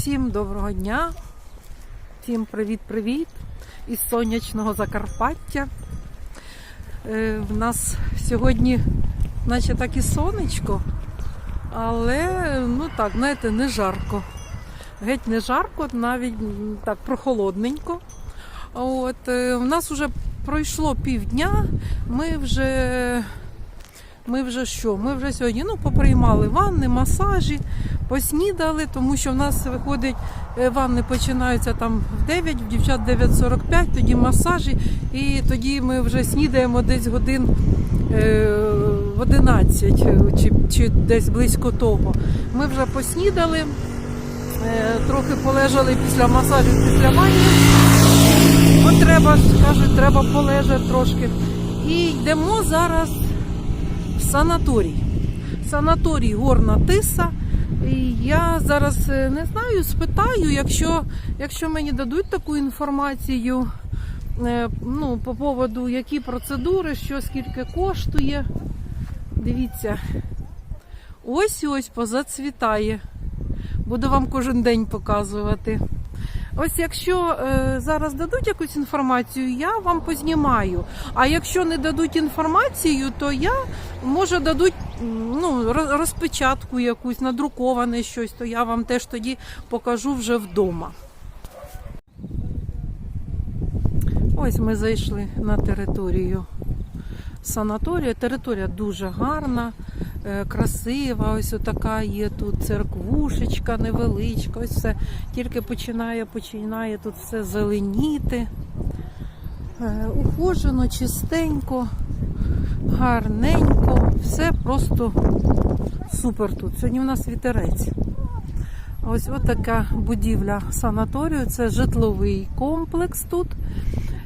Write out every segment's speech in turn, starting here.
Всім доброго дня, всім привіт-привіт із сонячного Закарпаття. Е, в нас сьогодні, наче так і сонечко, але ну так, знаєте, не жарко. Геть не жарко, навіть так прохолодненько. От, е, в нас вже пройшло півдня, ми вже. Ми вже що? Ми вже сьогодні ну, поприймали ванни, масажі, поснідали, тому що в нас виходить, е, ванни починаються там в 9, в дівчат 9.45, тоді масажі, і тоді ми вже снідаємо десь годин е, в 11 е, чи, чи десь близько того. Ми вже поснідали, е, трохи полежали після масажів, після ванні. От треба, кажуть, треба полежати трошки. І йдемо зараз в санаторій. Санаторій Горна Тиса. Я зараз е, не знаю, спитаю, якщо, якщо мені дадуть таку інформацію е, ну, по поводу, які процедури, що скільки коштує. Дивіться, ось ось позацвітає. Буду вам кожен день показувати. Ось якщо е, зараз дадуть якусь інформацію, я вам познімаю. А якщо не дадуть інформацію, то я може дадуть ну, розпечатку якусь, надруковане щось, то я вам теж тоді покажу вже вдома. Ось ми зайшли на територію санаторію. Територія дуже гарна, е, красива. Ось така є тут церквушечка невеличка. Ось все тільки починає, починає тут все зеленіти. Е, Ухожено, чистенько, гарненько. Все просто супер тут. Сьогодні у нас вітерець. Ось така будівля санаторію. Це житловий комплекс тут.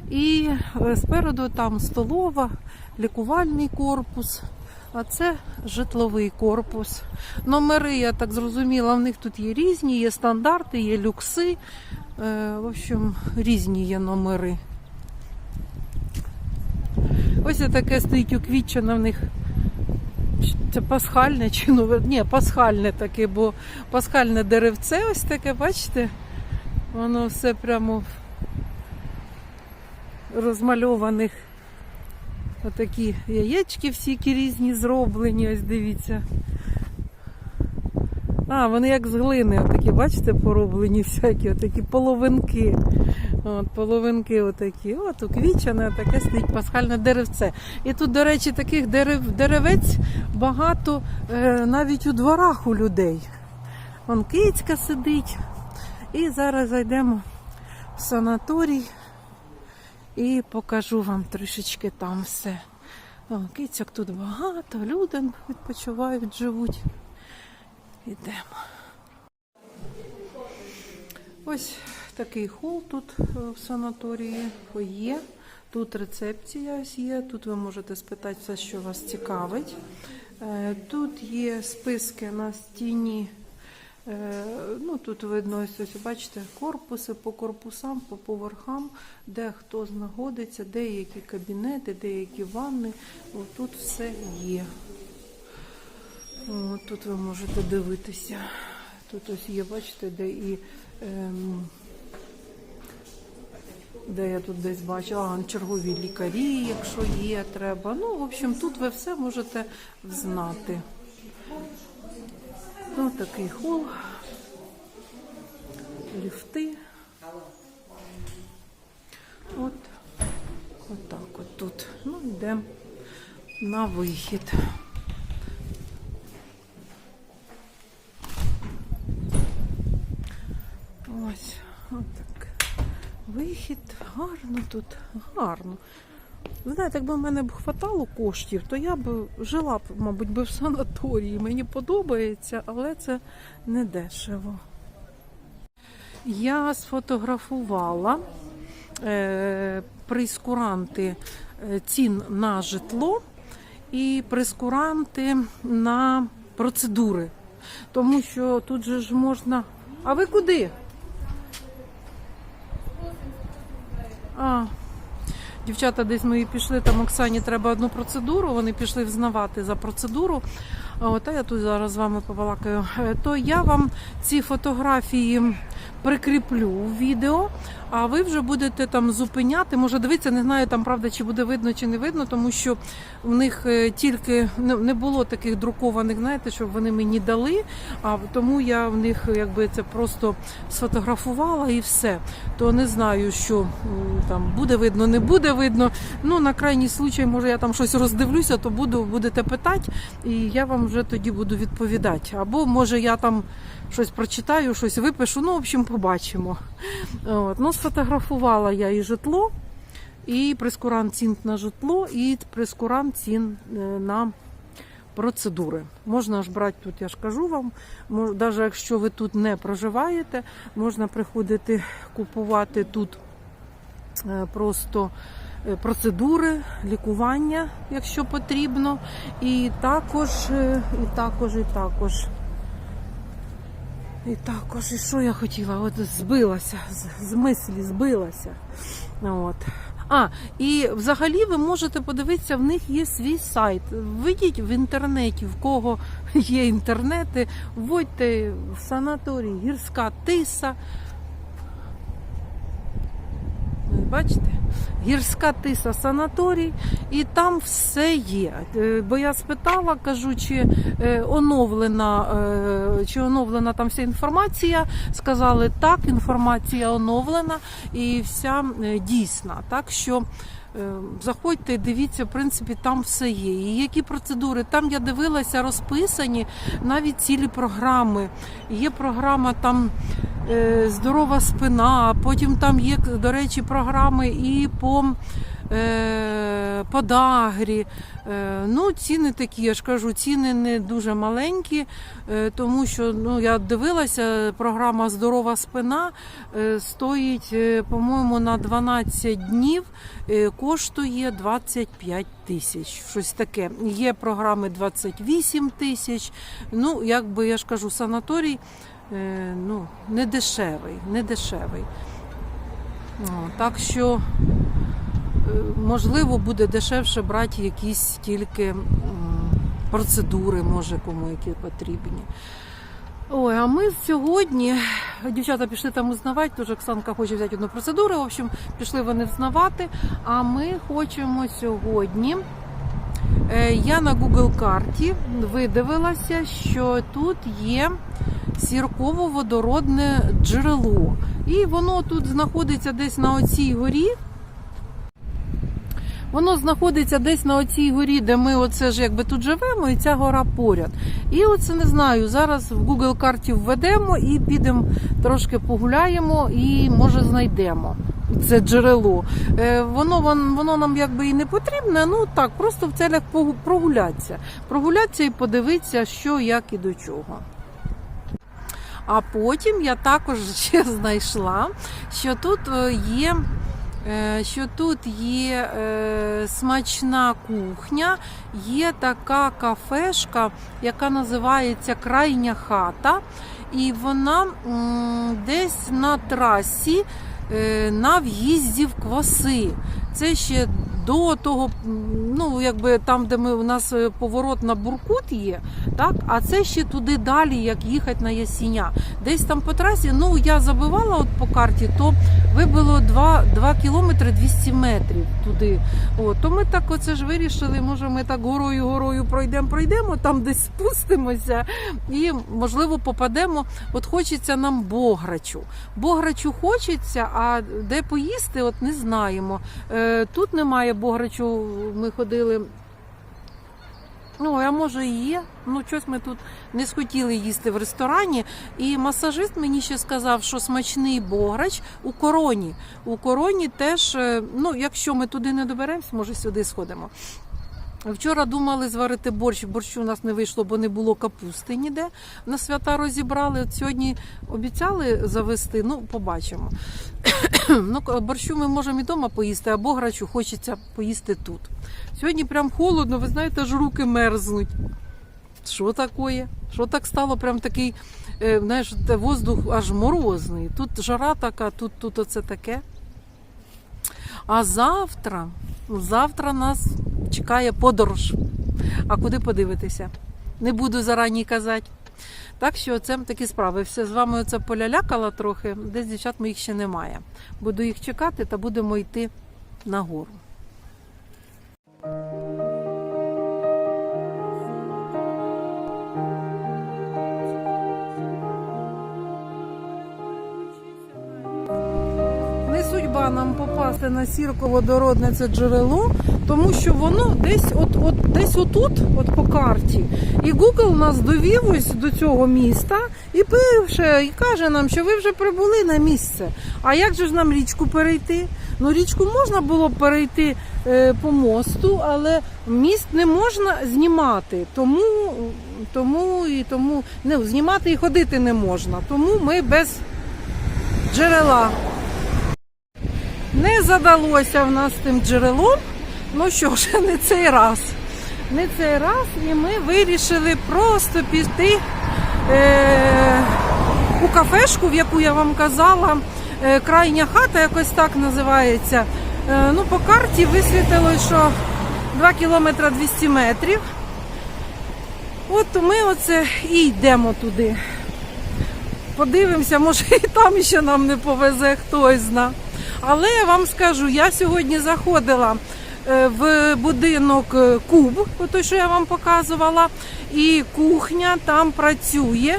І е, спереду там столова, лікувальний корпус, а це житловий корпус. Номери, я так зрозуміла, в них тут є різні, є стандарти, є люкси. Е, В общем, різні є номери. Ось таке стоїть уквітчене в них. Це пасхальне чи нове? Ні, пасхальне таке, бо пасхальне деревце ось таке, бачите? Воно все прямо в розмальованих отакі яєчки всякі різні зроблені, ось дивіться. А, вони як з глини, отакі, бачите, пороблені всякі, отакі половинки. От, половинки отакі. От уквічене, таке стоїть пасхальне деревце. І тут, до речі, таких дерев, деревець багато е, навіть у дворах у людей. Вон кицька сидить. І зараз зайдемо в санаторій і покажу вам трішечки там все. О, кицьок тут багато, люди відпочивають, живуть. Ідемо. Ось такий хол тут е, в санаторії є. Тут рецепція є. Тут ви можете спитати все, що вас цікавить. Е, Тут є списки на стіні. Е, Ну, тут видно, ось, бачите, корпуси по корпусам, по поверхам, де хто знаходиться, де які кабінети, де які ванни. Тут все є. Тут ви можете дивитися. Тут ось є, бачите, де і. Ем, де я тут десь бачу, а чергові лікарі, якщо є, треба. Ну, в общем, тут ви все можете знати. Ось такий хол. Ліфти. От, от так от тут. Ну, йдемо на вихід. Ось, отак. Вихід, гарно тут, гарно. Ви знаєте, якби в мене б хватало коштів, то я б жила мабуть, би в санаторії. Мені подобається, але це не дешево. Я сфотографувала е, прейскуранти е, цін на житло і прейскуранти на процедури. Тому що тут же ж можна. А ви куди? А, Дівчата десь мої пішли, там Оксані треба одну процедуру, вони пішли взнавати за процедуру. А От, а я тут зараз з вами побалакаю. Е, То я вам ці фотографії прикріплю відео, а ви вже будете там зупиняти. Може, дивитися, не знаю, там правда, чи буде видно, чи не видно, тому що в них е, тільки не було таких друкованих, знаєте, щоб вони мені дали. А тому я в них якби це просто сфотографувала і все. То не знаю, що там буде видно, не буде видно. Ну, на крайній случай, може, я там щось роздивлюся, то буду будете питати, і я вам вже тоді буду відповідати. Або може я там щось прочитаю, щось випишу. Ну, в общем, побачимо. От. Ну, сфотографувала я і житло, і прескурант цін на житло, і прескурант цін е, на процедури. Можна ж брати тут, я ж кажу вам, навіть якщо ви тут не проживаєте, можна приходити купувати тут е, просто е, процедури, лікування, якщо потрібно. І також, і також, і також. І також, і що я хотіла? От збилася, з, мислі збилася. От. А, і взагалі ви можете подивитися, в них є свій сайт. Вийдіть в інтернеті, в кого є інтернети, вводьте в санаторій гірська тиса. Бачите? Гірська тиса санаторій, і там все є. Е, Бо я спитала, кажу, чи е, оновлена, е, чи оновлена там вся інформація. Сказали, так, інформація оновлена і вся дійсна. Так що заходьте, дивіться, в принципі, там все є. І які процедури? Там я дивилася, розписані навіть цілі програми. Є програма там е, здорова спина, потім там є, до речі, програми і по е, подагрі. Е, ну, ціни такі, я ж кажу, ціни не дуже маленькі, е, тому що ну, я дивилася, програма Здорова спина е, стоїть, е, по-моєму, на 12 днів е, коштує 25 тисяч. Щось таке. Є програми 28 тисяч. Ну, якби я ж кажу, санаторій е, ну, не дешевий, не дешевий. Так що, е, можливо, буде дешевше брати якісь тільки процедури, може, кому які потрібні. Ой, а ми сьогодні, дівчата пішли там узнавати, тож Оксанка хоче взяти одну процедуру. В общем, пішли вони взнавати. А ми хочемо сьогодні. Е, Я на Google карті видивилася, що тут є сірково-водородне джерело. І воно тут знаходиться десь на оцій горі. Воно знаходиться десь на оцій горі, де ми оце ж якби тут живемо, і ця гора поряд. І оце не знаю. Зараз в Google карті введемо і підемо трошки погуляємо і може знайдемо це джерело. Е, Воно, воно нам якби і не потрібне, ну так, просто в целях прогулятися. Прогулятися і подивитися, що, як і до чого. А потім я також ще знайшла, що тут е, є. Е, Що тут є е, смачна кухня, є така кафешка, яка називається Крайня хата, і вона десь на трасі е, на в'їзді в кваси. Це ще до того, ну якби там, де ми у нас е, поворот на Буркут є, так, а це ще туди далі, як їхати на Ясіня. Десь там по трасі, ну я забивала от по карті, то вибило 2, 2 кілометри 200 метрів туди. О, то ми так оце ж вирішили, може ми так горою горою пройдемо, пройдемо, там десь спустимося і, можливо, попадемо. От хочеться нам Бограчу. Бограчу хочеться, а де поїсти, от не знаємо. Е, тут немає Бограчу, ми ходили. Ну, а може і є. Ну, щось ми тут не схотіли їсти в ресторані. І масажист мені ще сказав, що смачний бограч у короні. У короні теж, е, ну, якщо ми туди не доберемось, може сюди сходимо. Вчора думали зварити борщ. Борщу у нас не вийшло, бо не було капусти ніде. На свята розібрали. От сьогодні обіцяли завести, ну, побачимо. ну, борщу ми можемо і вдома поїсти, а бограчу хочеться поїсти тут. Сьогодні прям холодно, ви знаєте, аж руки мерзнуть. Що таке? Що так стало? Прям такий, е, знаєш, воздух аж морозний. Тут жара така, тут, тут оце таке. А завтра, завтра нас чекає подорож. А куди подивитися? Не буду зарані казати. Так що це такі справи. Все з вами це полялякала трохи, десь дівчат моїх ще немає. Буду їх чекати та будемо йти нагору. Судьба нам попасти на сірководородне це джерело, тому що воно десь от, от десь отут, от по карті. І Google нас довів ось до цього міста і пише, і каже нам, що ви вже прибули на місце. А як же ж нам річку перейти? Ну, річку можна було перейти е, по мосту, але міст не можна знімати. Тому, тому і тому не знімати і ходити не можна. Тому ми без джерела. Не задалося в нас тим джерелом. Ну що ж, не цей раз. Не цей раз, і ми вирішили просто піти е, у кафешку, в яку я вам казала. Е, крайня хата, якось так називається. Е, ну, по карті висвітило, що 2 кілометри 200 метрів. От ми оце і йдемо туди. Подивимося, може і там ще нам не повезе, хтось зна. Але я вам скажу, я сьогодні заходила е, в будинок е, Куб, той, що я вам показувала, і кухня там працює.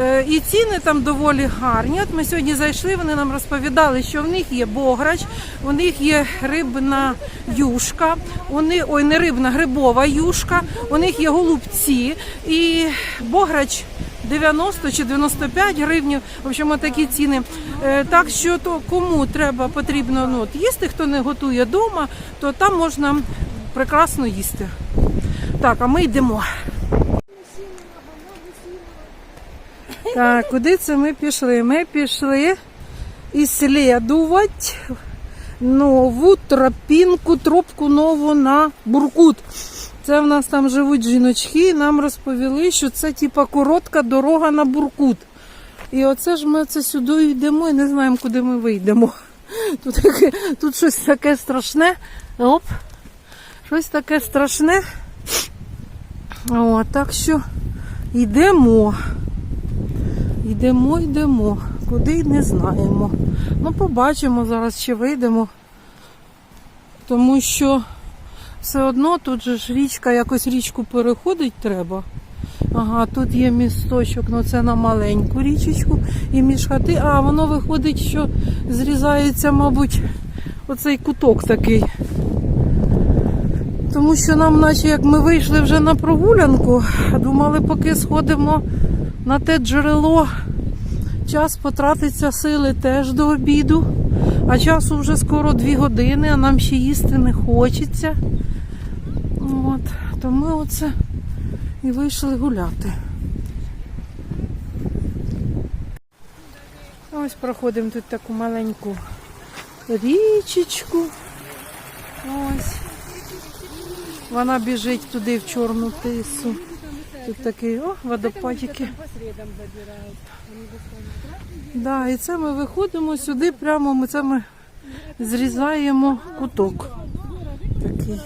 Е, І ціни там доволі гарні. От ми сьогодні зайшли, вони нам розповідали, що в них є бограч, у них є рибна юшка, них, ой, не рибна, грибова юшка, у них є голубці і бограч 90 чи 95 гривнів. В общем, такі ціни. Е, Так що то кому треба потрібно ну, їсти, хто не готує вдома, то там можна прекрасно їсти. Так, а ми йдемо. Так, куди це ми пішли? Ми пішли іслідувати нову тропінку, тропку нову на Буркут. Це в нас там живуть жіночки, і нам розповіли, що це типа коротка дорога на Буркут. І оце ж ми це сюди йдемо і не знаємо, куди ми вийдемо. Тут, тут щось таке страшне. Оп. Щось таке страшне. О, так що йдемо. Йдемо, йдемо. Куди не знаємо. Ну, побачимо зараз, чи вийдемо. Тому що все одно тут же ж річка, якось річку переходить треба. Ага, тут є місточок, ну це на маленьку річечку і між хати. А воно виходить, що зрізається, мабуть, оцей куток такий. Тому що нам, наче як ми вийшли вже на прогулянку, думали, поки сходимо на те джерело, час потратиться сили теж до обіду. А часу вже скоро дві години, а нам ще їсти не хочеться. От, то ми оце і вийшли гуляти. Ось проходимо тут таку маленьку річечку. Ось. Вона біжить туди в чорну тису. Тут такий о, водопадики. Да, і це ми виходимо сюди, прямо ми це ми зрізаємо куток. Такий.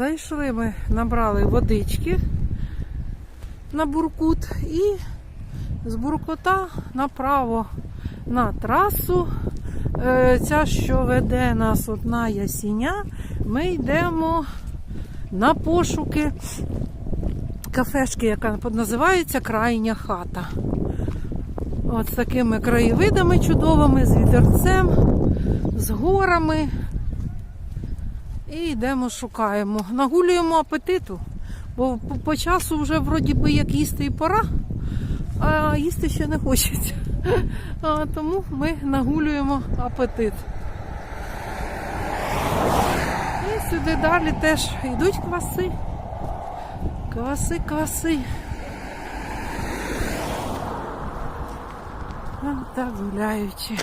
Зайшли ми, набрали водички на буркут і з буркота направо на трасу. Е, Ця, що веде нас одна ясіня, ми йдемо на пошуки кафешки, яка називається Крайня хата. От з такими краєвидами чудовими, з вітерцем, з горами. І йдемо, шукаємо. Нагулюємо апетиту, бо по, часу вже вроді би як їсти і пора, а їсти ще не хочеться. А, тому ми нагулюємо апетит. І сюди далі теж йдуть кваси. Кваси, кваси. Так гуляючи.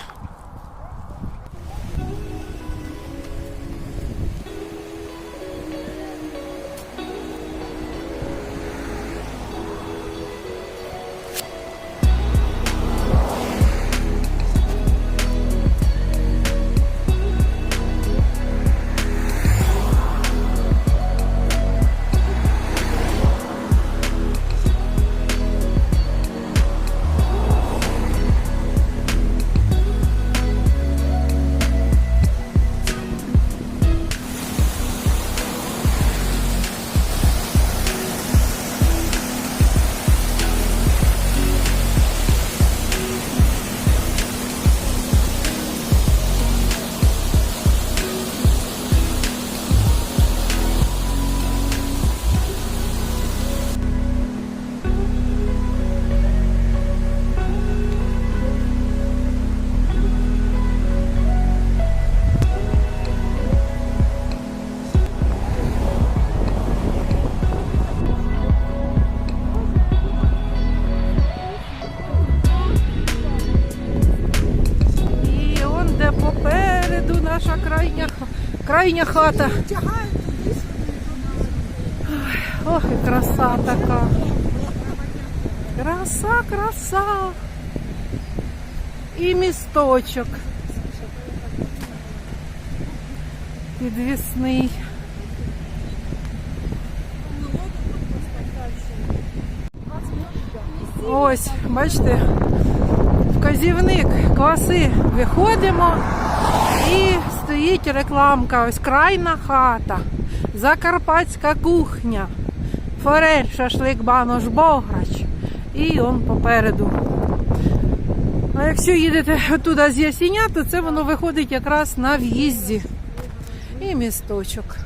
Крайня хата. Ох, і краса така. Краса, краса. І місточок. Підвісний. Ось, бачите, вказівник кваси виходимо і стоїть рекламка. Ось крайна хата, закарпатська кухня, форель, шашлик, банош, бограч. І он попереду. А якщо їдете туди з Ясіня, то це воно виходить якраз на в'їзді. І місточок.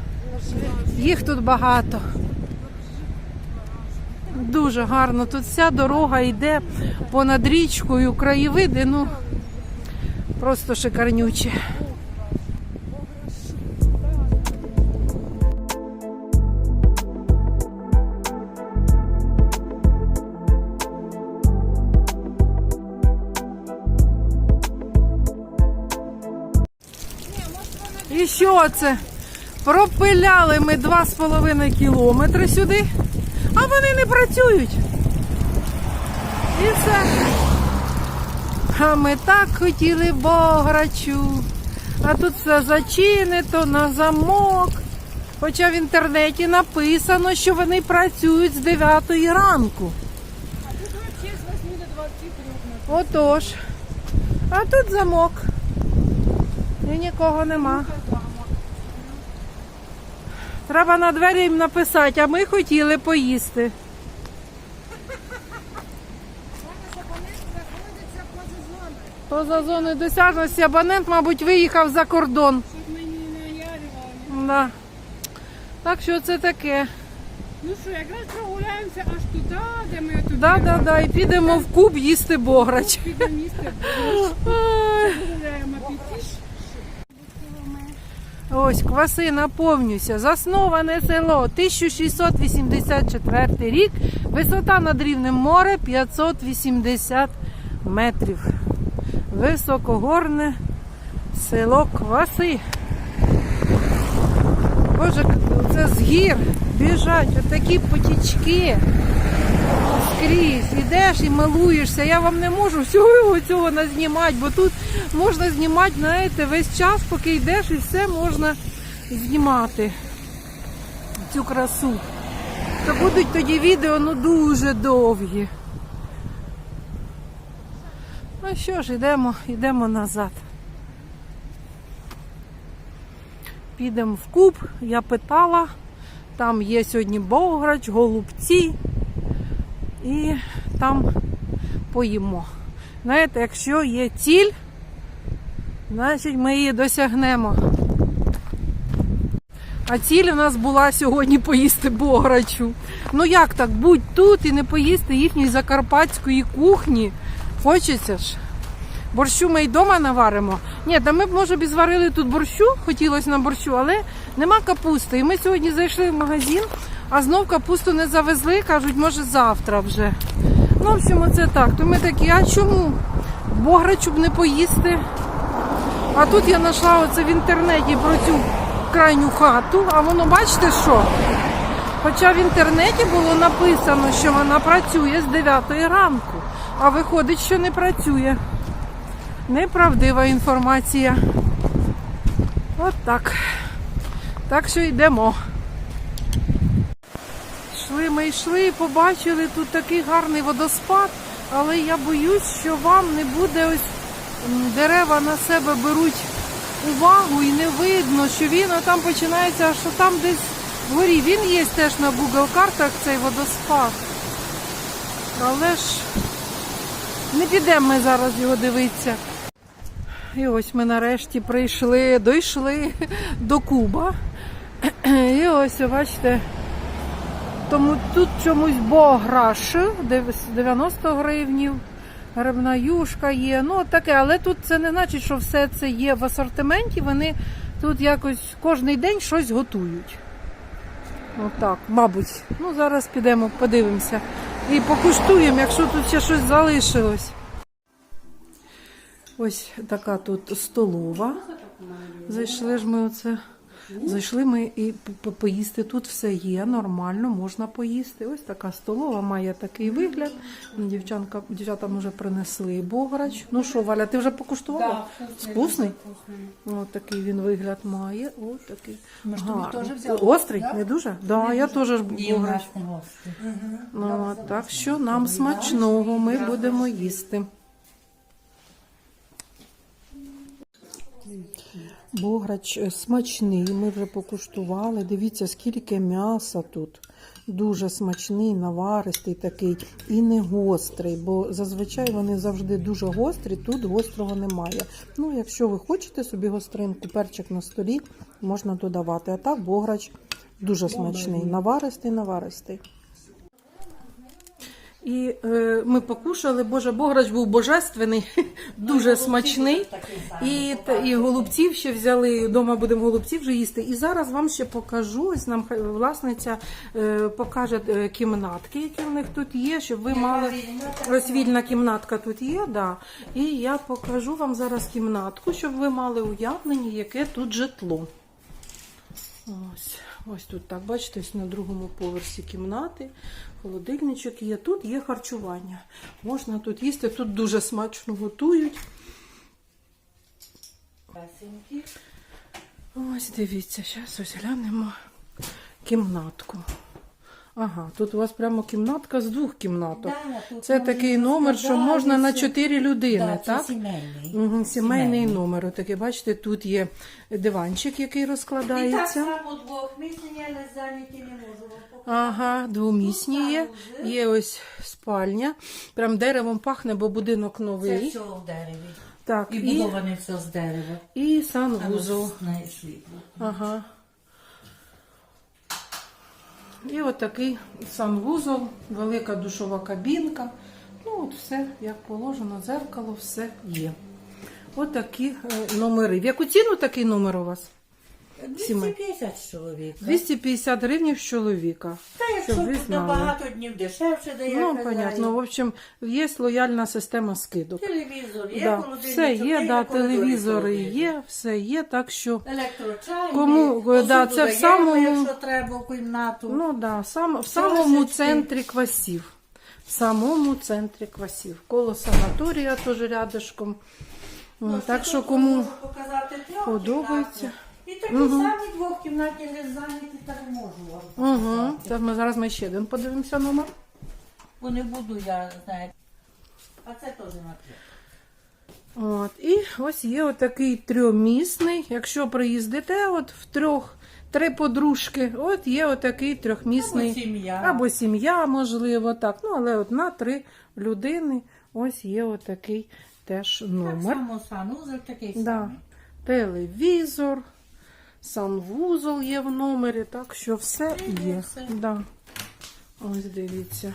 Їх тут багато. Дуже гарно. Тут вся дорога йде понад річкою, краєвиди, ну просто шикарнючі. Що це? Пропиляли ми 2,5 кілометри сюди, а вони не працюють. І все. А ми так хотіли бограчу. А тут все зачинито на замок. Хоча в інтернеті написано, що вони працюють з 9 ранку. Отож. А тут замок. І нікого нема. Треба на двері їм написати, а ми хотіли поїсти. Поза зоною досяжності абонент, мабуть, виїхав за кордон. Щоб мені не. Да. Так що це таке. Ну що, якраз прогуляємося аж туди, де ми тут Да, да, да, і підемо в куб їсти бограч. підемо. Прогуляємо піти. Ось кваси наповнюся. Засноване село 1684 рік. Висота над рівнем моря 580 метрів. Високогорне село Кваси. Боже, це з гір біжать отакі потічки. Скрізь ідеш і милуєшся. Я вам не можу всього цього назнімати, бо тут можна знімати, знаєте, весь час, поки йдеш, і все можна знімати. Цю красу. То будуть тоді відео ну дуже довгі. Ну що ж, йдемо, йдемо назад. Підемо в куб, я питала. Там є сьогодні бограч, голубці. І там поїмо. Знаєте, якщо є ціль, значить ми її досягнемо. А ціль у нас була сьогодні поїсти бограчу. Ну як так, будь тут і не поїсти їхньої закарпатської кухні. Хочеться ж. Борщу ми й вдома наваримо. Ні, та ми б, може, б зварили тут борщу, хотілося на борщу, але нема капусти. І ми сьогодні зайшли в магазин, а знов капусту не завезли, кажуть, може завтра вже. Ну, в общем, оце так. То ми такі, а чому? Бограчу б не поїсти. А тут я знайшла оце в інтернеті про цю крайню хату, а воно бачите що? Хоча в інтернеті було написано, що вона працює з 9 ранку, а виходить, що не працює. Неправдива інформація. От так. Так що йдемо. Йшли ми йшли і побачили тут такий гарний водоспад, але я боюсь, що вам не буде ось дерева на себе беруть увагу і не видно, що він а там починається, що там десь вгорі. Він є теж на Google картах цей водоспад. Але ж не підемо ми зараз його дивитися. І ось ми нарешті прийшли, дійшли до Куба. І ось, бачите, тому тут чомусь бограш, 90 гривнів, грибна юшка є. Ну, таке, але тут це не значить, що все це є в асортименті. Вони тут якось кожен день щось готують. Отак, мабуть. Ну, зараз підемо, подивимося. І покуштуємо, якщо тут ще щось залишилось. Ось така тут столова. Зайшли ж ми оце. Зайшли ми і по- по- поїсти. Тут все є, нормально, можна поїсти. Ось така столова має такий вигляд. Дівчанка, дівчата вже принесли бограч. Ну що, Валя, ти вже покуштувала? Вкусний? Ось такий він вигляд має. Ось такий. Острий? Не дуже? Да, я теж ж бограч. Ну, так що нам смачного, ми будемо їсти. Бограч е, смачний, ми вже покуштували. Дивіться, скільки м'яса тут. Дуже смачний, наваристий такий і не гострий, бо зазвичай вони завжди дуже гострі, тут гострого немає. Ну, якщо ви хочете собі гостринку, перчик на столі можна додавати. А так бограч дуже смачний, наваристий, наваристий. І е, ми покушали, Боже, Бограч був божественний, дуже смачний. І, та- і голубців ще взяли, вдома будемо голубців вже їсти. І зараз вам ще покажу, ось нам власниця е, покаже е, кімнатки, які в них тут є, щоб ви мали. Ось вільна кімнатка тут є, да. І я покажу вам зараз кімнатку, щоб ви мали уявлення, яке тут житло. Ось, ось тут так, бачите, ось на другому поверсі кімнати, холодильничок є. Тут є харчування. Можна тут їсти, тут дуже смачно готують. Ось дивіться, зараз ось глянемо кімнатку. Ага, тут у вас прямо кімнатка з двох кімнаток. Да, Це такий номер, що можна на чотири людини, Да, так? це сімейний. Угу, сімейний номер. Отакий, бачите, тут є диванчик, який І так розкладається. само двохмісні, але зайняті не можу. Ага, двомісні є. Є ось спальня. Прям деревом пахне, бо будинок Це новий. все в дереві. Так, І і, будоване все з дерева. і санвузол. Ага. І от санвузол, велика душова кабінка. Ну, от все, як положено, зеркало, все є. От е, номери. В яку ціну такий номер у вас? Сімей. 250 чоловік. 250 гривень з чоловіка. Та якщо Щоб ви тут знали. набагато днів дешевше дає. Ну, понятно. В общем, є лояльна система скидок. Телевізор є, Да, все є, да, телевізори є, все є, так що. Електрочайник. Кому, да, це в даємо, самому- якщо треба в кімнату. Ну да, сам, в самому Чашечки. центрі квасів. В самому центрі квасів. Коло санаторія теж рядышком. М, Ну, Так що тут кому можу показати подобається. І такі самі двохкімнатні не зайняті, так можу вам. Угу. Це ми зараз ми ще один подивимося номер. Бо не буду я, знаєте. А це теж на. От. І ось є отакий трьомісний. Якщо приїздите от в трьох, три подружки, от є отакий трьохмісний. Або сім'я. Або сім'я, можливо, так. Ну, але от на три людини ось є отакий теж Так номер. само санузел такий Да. Телевізор, санвузол є в номері, так що все є. все. Да. Ось дивіться.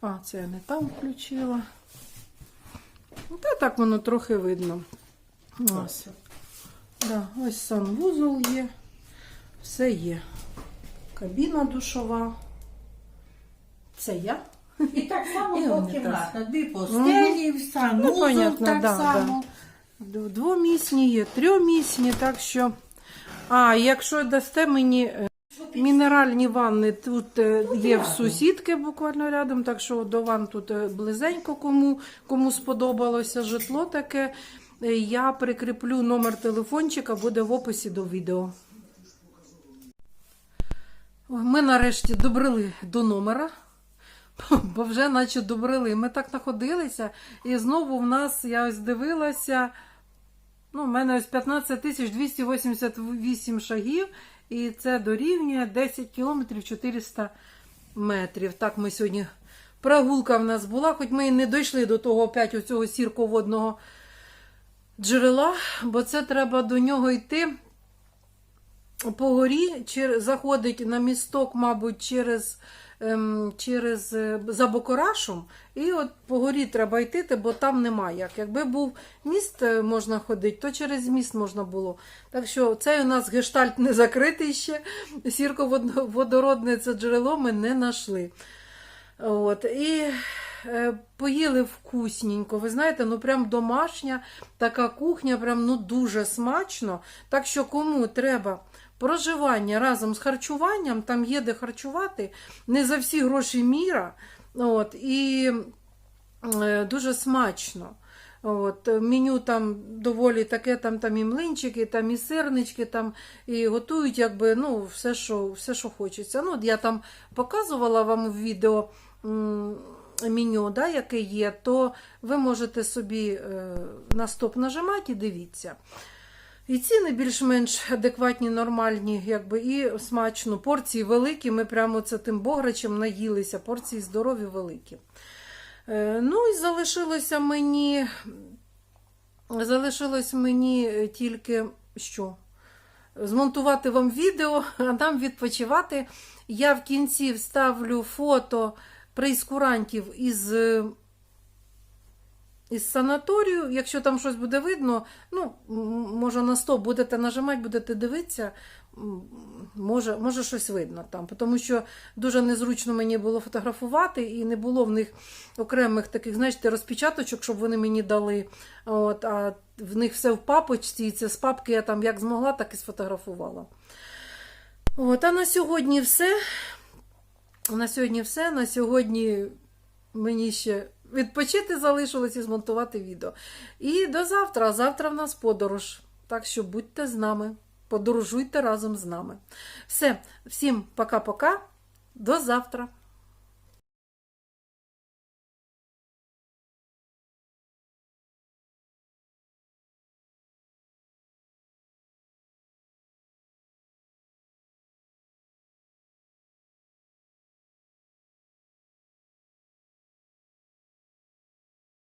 А, це я не там включила. Ну, Та так воно трохи видно. Ось. Да, ось санвузол є. Все є. Кабіна душова. Це я. І так само І двокімнатна. Дві постелі, Ну, понятно, так да, само. Д- Двомісні є, трьомісні, так що. А, якщо дасте мені е, мінеральні ванни, тут е, є в сусідки буквально рядом, так що до ван тут е, близенько, кому, кому сподобалося житло таке. Я прикріплю номер телефончика, буде в описі до відео. Ми нарешті добрали до номера. Бо вже наче добрали. Ми так находилися, і знову в нас, я ось дивилася, ну, У мене ось 15 тисяч 288 шагів, і це дорівнює 10 кілометрів 400 метрів. Так ми сьогодні. Прогулка в нас була, хоч ми і не дійшли до того опять оцього сірководного джерела, бо це треба до нього йти по горі, чер- заходить на місток, мабуть, через, ем, через е, за Бокорашем, і от по горі треба йти, бо там немає як. Якби був міст е, можна ходити, то через міст можна було. Так що цей у нас гештальт не закритий ще. Сірководородне це джерело ми не знайшли. От, і е, поїли вкусненько. Ви знаєте, ну прям домашня така кухня, прям ну дуже смачно. Так що кому треба проживання разом з харчуванням, там є де харчувати, не за всі гроші міра. От, і е, дуже смачно. От, меню там доволі таке, там, там і млинчики, там і сирнички, там, і готують якби, ну, все, що, все, що хочеться. Ну, я там показувала вам в відео меню, да, яке є, то ви можете собі е, на стоп нажимати і дивіться. І ціни більш-менш адекватні, нормальні, якби, і смачно. Порції великі, ми прямо це тим бограчем наїлися, порції здорові великі. Е, Ну і залишилося мені, залишилось мені тільки що? Змонтувати вам відео, а нам відпочивати. Я в кінці вставлю фото прейскурантів із, із санаторію. Якщо там щось буде видно, ну, може на 100 будете нажимати, будете дивитися, може, може щось видно там. Тому що дуже незручно мені було фотографувати, і не було в них окремих таких, знаєте, розпечаточок, щоб вони мені дали. От, а в них все в папочці, і це з папки я там як змогла, так і сфотографувала. От, а на сьогодні все. На сьогодні все. На сьогодні мені ще відпочити залишилось і змонтувати відео. І до завтра. Завтра в нас подорож. Так що будьте з нами. Подорожуйте разом з нами. Все, всім пока-пока. До завтра.